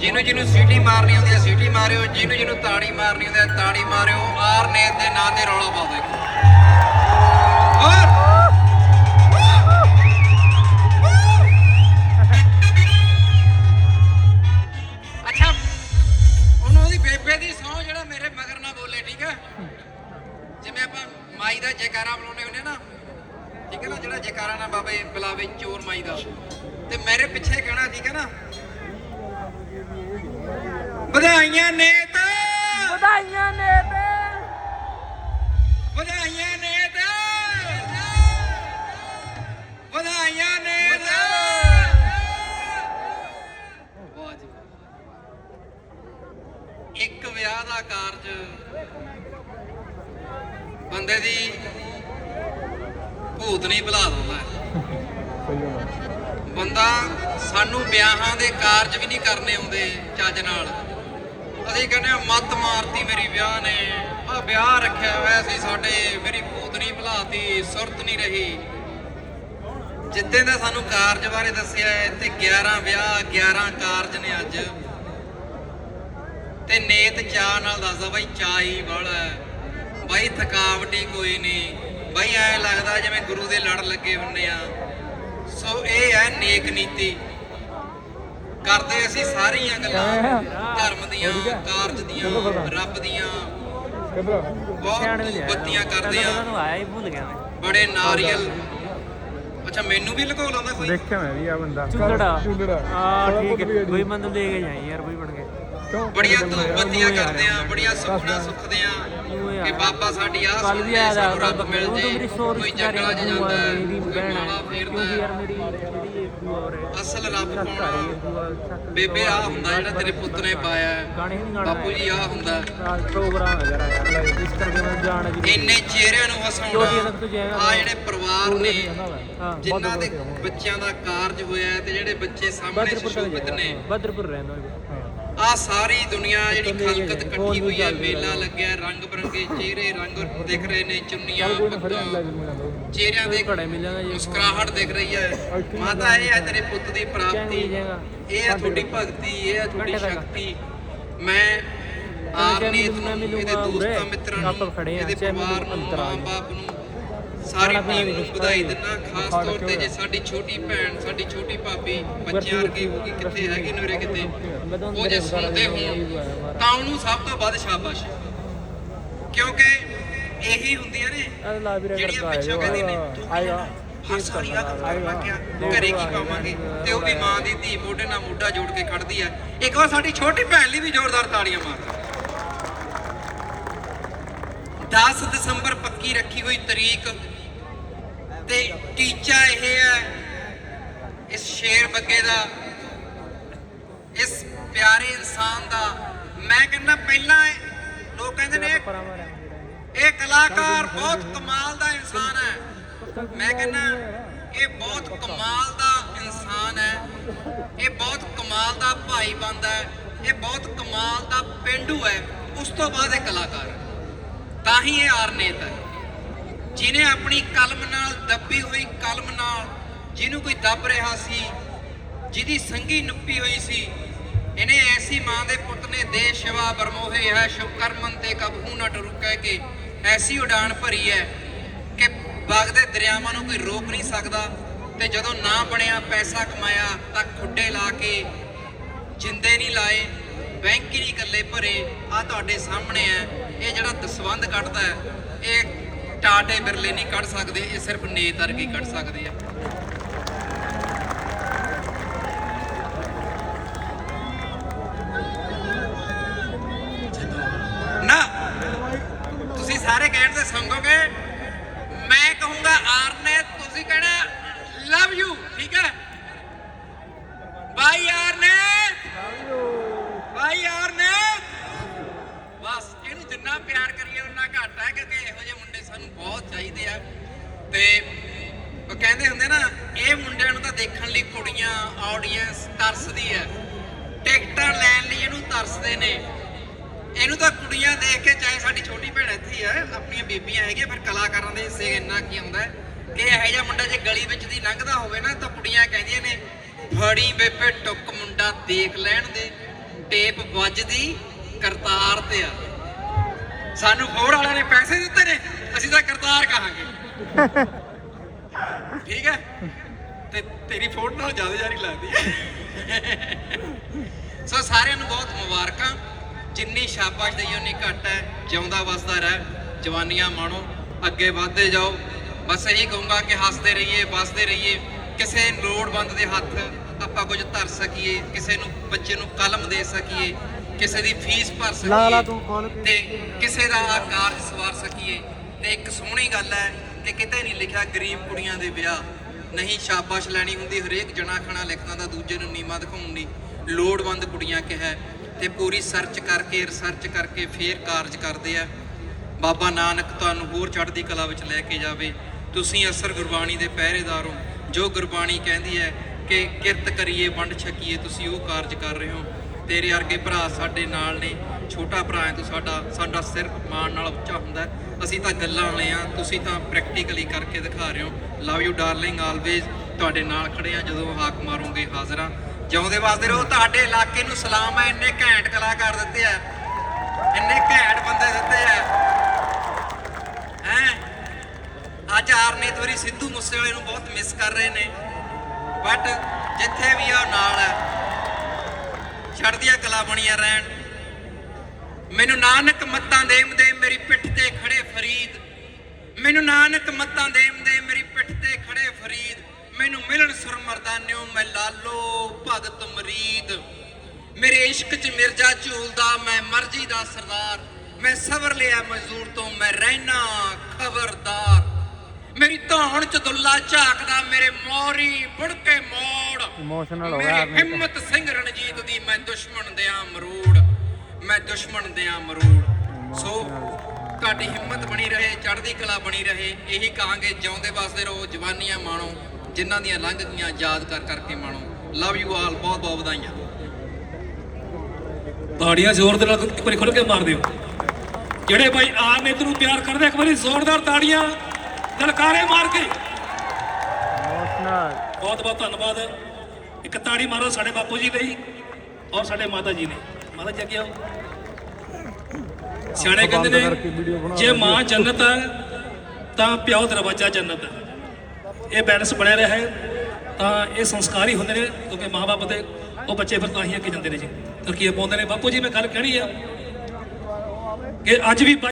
ਜਿਹਨੂੰ ਜਿਹਨੂੰ ਸੀਟੀ ਮਾਰਨੀ ਹੁੰਦੀ ਹੈ, ਸੀਟੀ ਮਾਰਿਓ, ਜਿਹਨੂੰ ਜਿਹਨੂੰ ਤਾੜੀ ਮਾਰਨੀ ਹੁੰਦੀ ਹੈ, ਤਾੜੀ ਮਾਰਿਓ, ਆਰ ਨੇ ਦੇ ਨਾਂ ਤੇ ਰੌਲਾ ਪਾਓ ਦੇਖੋ। ਔਰ ਉਹਦੀ ਬੇਬੇ ਦੀ ਸੌ ਜਿਹੜਾ ਮੇਰੇ ਮਗਰ ਨਾ ਬੋਲੇ, ਠੀਕ ਹੈ? ਜਿਵੇਂ ਆਪਾਂ ਮਾਈ ਦਾ ਜੈਕਾਰਾ ਬੁਲਾਉਣੇ ਹੁੰਦੇ ਨਾ, ਠੀਕ ਹੈ ਨਾ, ਜਿਹੜਾ ਜੈਕਾਰਾ ਨਾ ਬਾਬੇ ਬੁਲਾਵੇ ਚੋਰ ਮਾਈ ਦਾ। ਤੇ ਮੇਰੇ ਪਿੱਛੇ ਕਹਿਣਾ ਠੀਕ ਹੈ ਨਾ ਵਧਾਈਆਂ ਨੇ ਤਾਂ ਵਧਾਈਆਂ ਨੇ ਤੇ ਵਧਾਈਆਂ ਨੇ ਤਾਂ ਵਧਾਈਆਂ ਨੇ ਤਾਂ। ਇੱਕ ਵਿਆਹ ਦਾ ਕਾਰਜ ਬੰਦੇ ਦੀ ਭੂਤ ਨਹੀਂ ਭੁਲਾ ਦਿੰਦਾ। ਬੰਦਾ ਸਾਨੂੰ ਵਿਆਹਾਂ ਦੇ ਕਾਰਜ ਵੀ ਨਹੀਂ ਕਰਨੇ ਆਉਂਦੇ ਚੱਜ ਨਾਲ ਅਸੀਂ ਕਹਿੰਦੇ ਆ ਮੱਤ ਮਾਰਤੀ ਮੇਰੀ ਵਿਆਹ ਨੇ। ਆ ਵਿਆਹ ਰੱਖਿਆ ਹੋਇਆ ਸੀ ਸਾਡੇ, ਮੇਰੀ ਭੂਤ ਨਹੀਂ ਭੁਲਾਤੀ, ਸੁਰਤ ਨਹੀਂ ਰਹੀ। ਜਿੱਦਾਂ ਦਾ ਸਾਨੂੰ ਕਾਰਜ ਬਾਰੇ ਦੱਸਿਆ ਹੈ ਤੇ 11 ਵਿਆਹ 11 ਕਾਰਜ ਨੇ ਅੱਜ। ਤੇ ਨੇਤ ਚਾਹ ਨਾਲ ਦੱਸਦਾ, ਬਾਈ ਚਾਹ ਹੀ ਵਾਲਾ ਬਾਈ ਥਕਾਵਟ ਹੀ ਕੋਈ ਨਹੀਂ। ਬਾਈ ਐ ਲੱਗਦਾ ਜਿਵੇਂ ਗੁਰੂ ਦੇ ਲੜ ਲੱਗੇ ਹੁੰਨੇ ਆ। ਸੋ ਇਹ ਹੈ ਨੇਕ ਨੀਤੀ। ਕਰਦੇ ਅਸੀਂ ਸਾਰੀਆਂ ਗੱਲਾਂ। ਧਰਮ ਦੀਆਂ ਕਾਰਜ ਦੀਆਂ ਰੱਬ ਦੀਆਂ। ਬਹੁਤ ਬੱਤੀਆਂ ਕਰਦੇ ਆ। ਨੂੰ ਆਇਆ ਹੀ ਭੁੱਲ ਗਿਆ ਮੈਂ ਬੜੇ ਨਾਰੀਅਲ। ਅੱਛਾ ਮੈਨੂੰ ਵੀ ਲਗੋ ਲਾਉਂਦਾ ਕੋਈ? ਦੇਖਿਆ ਮੈਂ ਵੀ ਆ ਬੰਦਾ। ਚੁੱਲੜਾ ਚੁੱਲੜਾ ਹਾਂ ਠੀਕ ਹੈ। ਕੋਈ ਬੰਦ ਲੈ ਕੇ ਜਾਈ ਯਾਰ ਕੋਈ ਬਣ ਕੇ ਬੜੀਆਂ ਧੂਪਬੱਤੀਆਂ ਕਰਦੇ ਆ ਬੜੀਆਂ ਸੁਪਨਾ ਸੁਖਦੇ ਆ। ਕਿ ਬਾਬਾ ਸਾਡੀ ਆਹ ਕੱਲ ਵੀ ਆਇਆ ਦਾ ਰੱਬ ਮਿਲ ਜੇ ਕੋਈ ਜੰਗਲਾਂ 'ਚ ਜਾਂਦਾ ਹੈ, ਮੇਰੀ ਭੈਣ ਹੈ ਕਿਉਂਕਿ। ਯਾਰ ਮੇਰੀ ਜਿਹੜੀ ਹੋਰ ਹੈ ਅਸਲ ਰੱਬ ਛੱਤ ਬੇਬੇ ਆ ਹੁੰਦਾ ਜਿਹੜਾ ਤੇਰੇ ਪੁੱਤ ਨੇ ਪਾਇਆ। ਹੈ। ਗਾਣੇ ਨਹੀਂ ਗਾਣਾ ਬਾਪੂ ਜੀ ਆ ਹੁੰਦਾ। ਪ੍ਰੋਗਰਾਮ ਹੈ ਯਾਰ ਇਸ ਕਰਕੇ ਮੈਂ ਜਾਣਾ ਜੀ ਇੰਨੇ ਚਿਹਰਿਆਂ ਨੂੰ ਹਸਾਉਣਾ ਆ ਜਿਹੜੇ ਪਰਿਵਾਰ ਨੇ ਜਿਨ੍ਹਾਂ ਦੇ ਬੱਚਿਆਂ ਦਾ ਕਾਰਜ ਹੋਇਆ ਤੇ ਜਿਹੜੇ ਬੱਚੇ ਸਾਹਮਣੇ ਸੁਸ਼ੋਭਿਤ ਨੇ। ਬਦਰਪੁਰ ਰਹਿੰਦਾ ਆ ਸਾਰੀ ਦੁਨੀਆ ਜਿਹੜੀ ਖਲਕਤ ਇਕੱਠੀ ਹੋਈ ਹੈ ਮੇਲਾ ਲੱਗਿਆ ਰੰਗ ਬਰੰਗੇ ਚਿਹਰੇ ਰੰਗ ਦਿਖ ਰਹੇ ਨੇ ਚੁੰਨੀਆਂ ਪੱਗਾਂ ਚਿਹਰਿਆਂ ਦੇ ਮੁਸਕਰਾਹਟ ਦਿਖ ਰਹੀ ਹੈ ਮਾਤਾ ਇਹ ਹੈ ਤੇਰੇ ਪੁੱਤ ਦੀ ਪ੍ਰਾਪਤੀ। ਇਹ ਹੈ ਤੁਹਾਡੀ ਭਗਤੀ ਇਹ ਹੈ ਤੁਹਾਡੀ। ਸ਼ਕਤੀ। ਮੈਂ ਮੈਂ ਨੂੰ ਮਿਲੂੰਗਾ ਇਹਦੇ। ਦੋਸਤਾਂ ਮਿੱਤਰਾਂ ਆਪਾਂ ਨੂੰ ਇਹਦੇ ਪਰਿਵਾਰ ਨੂੰ ਆ ਮਾਂ-ਬਾਪ ਨੂੰ ਸਾਰੀ ਟੀਮ ਨੂੰ ਵਧਾਈ ਦਿੰਦਾ ਖਾਸ ਤੌਰ ਤੇ ਜੇ ਸਾਡੀ ਛੋਟੀ ਭੈਣ ਸਾਡੀ ਛੋਟੀ ਭਾਬੀ ਬੱਚਿਆਂ ਵਰਗੀ ਹੋਗੀ ਕਿੱਥੇ ਹੈਗੀ ਨੂਰੇ ਕਿਤੇ? ਉਹ ਜੇ ਸੁਣਦੇ ਹੋਣ ਤਾਂ ਉਹਨੂੰ ਸਭ ਤੋਂ ਵੱਧ ਸ਼ਾਬਾਸ਼। ਕਿਉਂਕਿ ਇਹੀ ਹੁੰਦੀਆਂ ਨੇ ਜਿਹੜੀਆਂ ਪਿੱਛੋਂ ਕਹਿੰਦੀ ਨੇ ਤੂੰ ਆਏਗਾ ਹਰ ਆ। ਕਰ ਗਿਆ ਘਰੇ ਕੀ ਪਾਵਾਂਗੇ? ਤੇ ਉਹ ਵੀ ਮਾਂ ਦੀ ਧੀ ਮੋਢੇ ਨਾਲ ਮੋਢਾ ਜੋੜ ਕੇ ਖੜਦੀ ਆ। ਇੱਕ ਵਾਰ ਸਾਡੀ ਛੋਟੀ ਭੈਣ ਲਈ ਵੀ ਜ਼ੋਰਦਾਰ ਤਾੜੀਆਂ ਮਾਰ। 10 ਦਸੰਬਰ ਪੱਕੀ ਰੱਖੀ ਹੋਈ ਤਰੀਕ। ਤੇ ਟੀਚਾ ਇਹ ਹੈ, ਇਸ ਸ਼ੇਰ ਬੱਗੇ ਦਾ, ਇਸ ਪਿਆਰੇ ਇਨਸਾਨ ਦਾ। ਮੈਂ ਕਹਿੰਦਾ ਪਹਿਲਾਂ ਲੋਕ ਕਹਿੰਦੇ ਨੇ, ਇਹ ਕਲਾਕਾਰ ਬਹੁਤ ਕਮਾਲ ਦਾ ਇਨਸਾਨ ਹੈ। ਮੈਂ ਕਹਿੰਦਾ ਇਹ ਬਹੁਤ ਕਮਾਲ ਦਾ ਇਨਸਾਨ ਹੈ। ਇਹ ਬਹੁਤ ਕਮਾਲ ਦਾ ਭਾਈ ਬੰਦਾ ਹੈ। ਇਹ ਬਹੁਤ ਕਮਾਲ ਦਾ ਪਿੰਡੂ ਹੈ। ਉਸ ਤੋਂ ਬਾਅਦ ਇਹ ਕਲਾਕਾਰ ਹੈ। ਤਾਂ ਹੀ ਇਹ ਆਰਨੇਤ ਹੈ। ਜਿਨੇ ਆਪਣੀ ਕਲਮ ਨਾਲ ਦੱਬੀ ਹੋਈ ਕਲਮ ਨਾਲ ਜਿਹਨੂੰ ਕੋਈ ਦੱਬ ਰਿਹਾ ਸੀ, ਜਿਹਦੀ ਸੰਗੀ ਨੁੱਪੀ ਹੋਈ ਸੀ, ਇਹਨੇ ਐਸੀ ਮਾਂ ਦੇ ਪੁੱਤ ਨੇ ਦੇ ਸ਼ਿਵਾ ਬਰਮੋਹੇ ਹੈ, ਸ਼ੁਕਰਮਨ ਤੇ ਕਬਹੂ ਨਾ ਰੁਕੈ ਕੇ ਐਸੀ ਉਡਾਨ ਭਰੀ ਹੈ ਕਿ ਵਗਦੇ ਦਰਿਆਵਾਂ ਨੂੰ ਕੋਈ ਰੋਕ ਨਹੀਂ ਸਕਦਾ ਤੇ ਜਦੋਂ ਨਾ ਬਣਿਆ ਪੈਸਾ ਕਮਾਇਆ ਤਾਂ ਖੁੱਡੇ ਲਾ ਕੇ ਜਿੰਦੇ ਨਹੀਂ ਲਾਏ, ਬੈਂਕ ਹੀ ਨਹੀਂ ਇਕੱਲੇ ਭਰੇ। ਆ ਤੁਹਾਡੇ ਸਾਹਮਣੇ ਹੈ, ਇਹ ਜਿਹੜਾ ਦਸਵੰਦ ਕੱਢਦਾ ਹੈ, ਇਹ ਟਾਟੇ ਬਿਰਲੇ ਨਹੀਂ ਕੱਢ ਸਕਦੇ, ਇਹ ਸਿਰਫ ਨੇਤ ਵਰਗੇ ਕੱਢ ਸਕਦੇ ਆ। ਨਾ, ਤੁਸੀਂ ਸਾਰੇ ਕਹਿਣ ਤੇ ਸੰਗੋਗੇ, ਮੈਂ ਕਹੂੰਗਾ ਆਰ ਤੁਸੀਂ ਕਹਿਣਾ ਲਵ ਯੂ ਠੀਕ ਹੈ ਬਾਈ ਆਰਨੇ ਬਾਈ ਆਰਨੇ ਬਸ ਇਹਨੂੰ ਜਿੰਨਾ ਪਿਆਰ ਕਰੀਏ ਉਨਾ ਘੱਟ ਹੈ ਕਿਉਂਕਿ ਇਹੋ ਜਿਹੇ ਮੁੰਡੇ ਸਾਨੂੰ ਬਹੁਤ ਚਾਹੀਦੇ ਆ ਤੇ ਉਹ ਕਹਿੰਦੇ ਹੁੰਦੇ ਨਾ ਇਹ ਮੁੰਡਿਆਂ ਨੂੰ ਤਾਂ ਦੇਖਣ ਕੁੜੀਆਂ ਆਡੀਅנס ਤਰਸਦੀ ਹੈ ਟਿਕਟਾਂ ਲੈਣ ਲਈ ਇਹਨੂੰ ਤਰਸਦੇ ਨੇ। ਇਹਨੂੰ ਤਾਂ ਕੁੜੀਆਂ ਦੇਖ ਕੇ ਚਾਹੇ ਸਾਡੀ ਛੋਟੀ ਭੈਣ ਇੱਥੇ ਹੀ ਹੈ ਆਪਣੀਆਂ ਬੀਬੀਆਂ ਹੈਗੀਆਂ ਫਿਰ ਕਲਾਕਾਰਾਂ ਦੇ ਹਿੱਸੇ ਇੰਨਾ ਕੀ ਆਉਂਦਾ ਹੈ ਕਿ ਇਹੋ ਜਿਹਾ ਮੁੰਡਾ ਜੇ ਗਲੀ ਵਿੱਚ ਦੀ ਲੰਘਦਾ ਹੋਵੇ ਨਾ ਤਾਂ ਕੁੜੀਆਂ ਕਹਿੰਦੀਆਂ ਨੇ ਫੜੀ ਬੇਬੇ ਟੁੱਕ ਮੁੰਡਾ ਦੇਖ ਲੈਣ ਦੇ ਟੇਪ ਵੱਜਦੀ ਕਰਤਾਰ ਤੇ ਆ। ਸਾਨੂੰ ਹੋਰ ਵਾਲਿਆਂ ਨੇ ਪੈਸੇ ਦਿੱਤੇ ਨੇ ਅਸੀਂ ਤਾਂ ਕਰਤਾਰ ਕਹਾਂਗੇ। ਠੀਕ ਹੈ? ਤੇ ਤੇਰੀ ਫੋਟੋ ਨਾਲ ਜ਼ਿਆਦਾ ਯਾਰੀ ਲੱਗਦੀ ਹੈ। ਸੋ ਸਾਰਿਆਂ ਨੂੰ ਬਹੁਤ ਮੁਬਾਰਕਾਂ। ਜਿੰਨੀ ਸ਼ਾਬਾਸ਼ ਦਈ ਉਨੀ ਘੱਟ ਹੈ। ਜਿਉਂਦਾ ਵਸਦਾ ਰਹਿ। ਜਵਾਨੀਆਂ ਮਾਣੋ ਅੱਗੇ ਵਧਦੇ ਜਾਓ। ਬਸ ਇਹੀ ਕਹੂੰਗਾ ਕਿ ਹੱਸਦੇ ਰਹੀਏ ਵਸਦੇ ਰਹੀਏ। ਕਿਸੇ ਲੋੜਵੰਦ ਦੇ ਹੱਥ ਆਪਾਂ ਕੁਝ ਧਰ ਸਕੀਏ ਕਿਸੇ ਨੂੰ ਬੱਚੇ ਨੂੰ ਕਲਮ ਦੇ ਸਕੀਏ ਕਿਸੇ ਦੀ ਫੀਸ ਭਰ ਸਕੀਏ। ਤੇ ਕਿਸੇ ਦਾ ਕਾਰਜ ਸਵਾਰ ਸਕੀਏ। ਤੇ ਇੱਕ ਸੋਹਣੀ ਗੱਲ ਹੈ ਕਿ ਕਿਤੇ ਨਹੀਂ ਲਿਖਿਆ ਗਰੀਬ ਕੁੜੀਆਂ ਦੇ ਵਿਆਹ। ਨਹੀਂ ਸ਼ਾਬਾਸ਼ ਲੈਣੀ ਹੁੰਦੀ, ਹਰੇਕ ਜਣਾ ਖਣਾ ਲਿਖਣਾ ਦਾ ਦੂਜੇ ਨੂੰ ਨੀਵਾਂ ਦਿਖਾਉਣ ਦੀ ਲੋੜਵੰਦ ਕੁੜੀਆਂ ਕਿਹਾ ਤੇ ਪੂਰੀ ਸਰਚ ਕਰਕੇ ਰਿਸਰਚ ਕਰਕੇ ਫੇਰ ਕਾਰਜ ਕਰਦੇ ਆ। ਬਾਬਾ ਨਾਨਕ ਤੁਹਾਨੂੰ ਹੋਰ ਚੜ੍ਹਦੀ ਕਲਾ ਵਿੱਚ ਲੈ ਕੇ ਜਾਵੇ। ਤੁਸੀਂ ਅਸਰ ਗੁਰਬਾਣੀ ਦੇ ਪਹਿਰੇਦਾਰ ਹੋ। ਜੋ ਗੁਰਬਾਣੀ ਕਹਿੰਦੀ ਹੈ ਕਿ ਕਿਰਤ ਕਰੀਏ, ਵੰਡ ਛਕੀਏ, ਤੁਸੀਂ ਉਹ ਕਾਰਜ ਕਰ ਰਹੇ ਹੋ। ਤੇਰੇ ਵਰਗੇ ਭਰਾ ਸਾਡੇ ਨਾਲ ਨੇ। ਛੋਟਾ ਭਰਾ ਹੈ ਤੂੰ, ਸਾਡਾ ਸਾਡਾ ਸਿਰ ਮਾਣ ਨਾਲ ਉੱਚਾ ਹੁੰਦਾ ਹੈ। ਅਸੀਂ ਤਾਂ ਗੱਲਾਂ ਵਾਲੇ ਆ ਤੁਸੀਂ ਤਾਂ ਪ੍ਰੈਕਟੀਕਲੀ ਕਰਕੇ ਦਿਖਾ ਰਹੇ ਹੋ। ਲਵ ਯੂ ਡਾਰਲਿੰਗ ਆਲਵੇਜ਼ ਤੁਹਾਡੇ ਨਾਲ ਖੜੇ ਆ ਜਦੋਂ ਹਾਕ ਮਾਰੂਗੇ ਹਾਜ਼ਰਾਂ ਜਿਉਂਦੇ ਵਾਸਤੇ ਰਹੋ, ਤੁਹਾਡੇ ਇਲਾਕੇ ਨੂੰ ਸਲਾਮ ਹੈ, ਇੰਨੇ ਘੈਂਟ ਕਲਾਕਾਰ ਦਿੱਤੇ ਆ। ਇੰਨੇ ਘੈਂਟ ਬੰਦੇ ਦਿੱਤੇ ਆ। ਹੈ? ਅੱਜ ਆਰਨੀਤ ਵਾਰੀ ਸਿੱਧੂ ਮੂਸੇਵਾਲੇ ਨੂੰ ਬਹੁਤ ਮਿਸ ਕਰ ਰਹੇ ਨੇ। ਬਟ ਜਿੱਥੇ ਵੀ ਆ, ਉਹ ਨਾਲ ਹੈ ਛੜਦੀਆਂ ਕਲਾ ਬਣੀਆਂ ਰਹਿਣ। ਮੈਨੂੰ ਨਾਨਕ ਮੱਤਾਂ ਦੇਮ ਦੇ ਮੇਰੀ ਪਿੱਠ ਤੇ ਖੜੇ ਫਰੀਦ। ਮੈਨੂੰ ਨਾਨਕ ਮੱਤਾਂ ਦੇਮ ਦੇ ਮੇਰੀ ਪਿੱਠ ਤੇ ਖੜੇ ਫਰੀਦ। ਮੈਨੂੰ ਮਿਲਣ ਸੁਰ ਮਰਦਾਨਿਓ ਮੈਂ ਲਾਲੋ ਭਗਤ ਮਰੀਦ। ਮੇਰੇ ਇਸ਼ਕ 'ਚ ਮਿਰਜ਼ਾ ਝੂਲਦਾ ਮੈਂ ਮਰਜ਼ੀ ਦਾ ਸਰਦਾਰ। ਮੈਂ ਸਬਰ ਲਿਆ ਮਜ਼ਦੂਰ ਤੋਂ ਮੈਂ ਰਹਿਣਾ ਖਬਰਦਾਰ। ਮੇਰੀ ਧੌਣ 'ਚ ਦੁੱਲਾ ਝਾਕਦਾ ਮੇਰੇ ਮੋਰੀ ਬੁੜ ਕੇ ਮੋੜ। ਇਮੋਸ਼ਨਲ ਹੋ ਗਿਆ ਮੇਰੀ ਹਿੰਮਤ ਸਿੰਘ ਰਣਜੀਤ ਦੀ ਮੈਂ ਦੁਸ਼ਮਣ ਦਿਆਂ ਮਰੂੜ। ਮੈਂ ਦੁਸ਼ਮਣ ਦਿਆਂ ਮਰੂੜ। ਸੋ ਤੁਹਾਡੀ ਹਿੰਮਤ ਬਣੀ ਰਹੇ ਚੜ੍ਹਦੀ ਕਲਾ ਬਣੀ ਰਹੇ ਇਹੀ ਕਹਾਂਗੇ ਜਿਉਂਦੇ ਵਾਸਤੇ ਰਹੋ ਜਵਾਨੀਆਂ ਮਾਣੋ ਜਿਨ੍ਹਾਂ ਦੀਆਂ ਲੰਘ ਗਈਆਂ ਯਾਦ ਕਰ ਕਰਕੇ ਮਾਣੋ। ਲਵ ਯੂ ਆਲ ਬਹੁਤ ਬਹੁਤ ਵਧਾਈਆਂ। ਤਾੜੀਆਂ ਜ਼ੋਰ ਦੇ ਨਾਲ ਇੱਕ ਵਾਰੀ ਖੁੱਲ ਕੇ ਮਾਰ ਦਿਓ। ਜਿਹੜੇ ਭਾਈ ਆਰਨੇਤ ਨੂੰ ਪਿਆਰ ਕਰਦੇ ਇੱਕ ਵਾਰੀ ਜ਼ੋਰਦਾਰ ਤਾੜੀਆਂ ਲਲਕਾਰੇ ਮਾਰ ਕੇ। ਬਹੁਤ ਬਹੁਤ ਧੰਨਵਾਦ। ਇੱਕ ਤਾੜੀ ਮਾਰੋ ਸਾਡੇ ਬਾਪੂ ਜੀ ਲਈ ਔਰ ਸਾਡੇ ਮਾਤਾ ਜੀ ਨੇ ਮਾਤਾ ਜੀ ਅੱਗੇ ਆਓ। ਸਿਆਣੇ ਕਹਿੰਦੇ ਨੇ ਜੇ ਮਾਂ ਜੰਨਤ ਹੈ ਤਾਂ ਪਿਓ ਦਰਵਾਜ਼ਾ ਜੰਨਤ ਹੈ ਇਹ ਬੈਲੈਂਸ ਬਣਿਆ ਰਿਹਾ ਹੈ ਤਾਂ ਇਹ ਸੰਸਕਾਰ ਹੀ ਹੁੰਦੇ ਨੇ ਕਿਉਂਕਿ ਮਾਂ-ਬਾਪ ਦੇ ਉਹ ਬੱਚੇ ਫਿਰ ਤਾਂ ਹੀ ਅੱਗੇ ਜਾਂਦੇ ਨੇ ਜੀ। ਤਰਕੀਬ ਪਾਉਂਦੇ ਨੇ। ਬਾਪੂ ਜੀ ਮੈਂ ਗੱਲ ਕਹਿਣੀ ਆ ਕਿ ਅੱਜ ਵੀ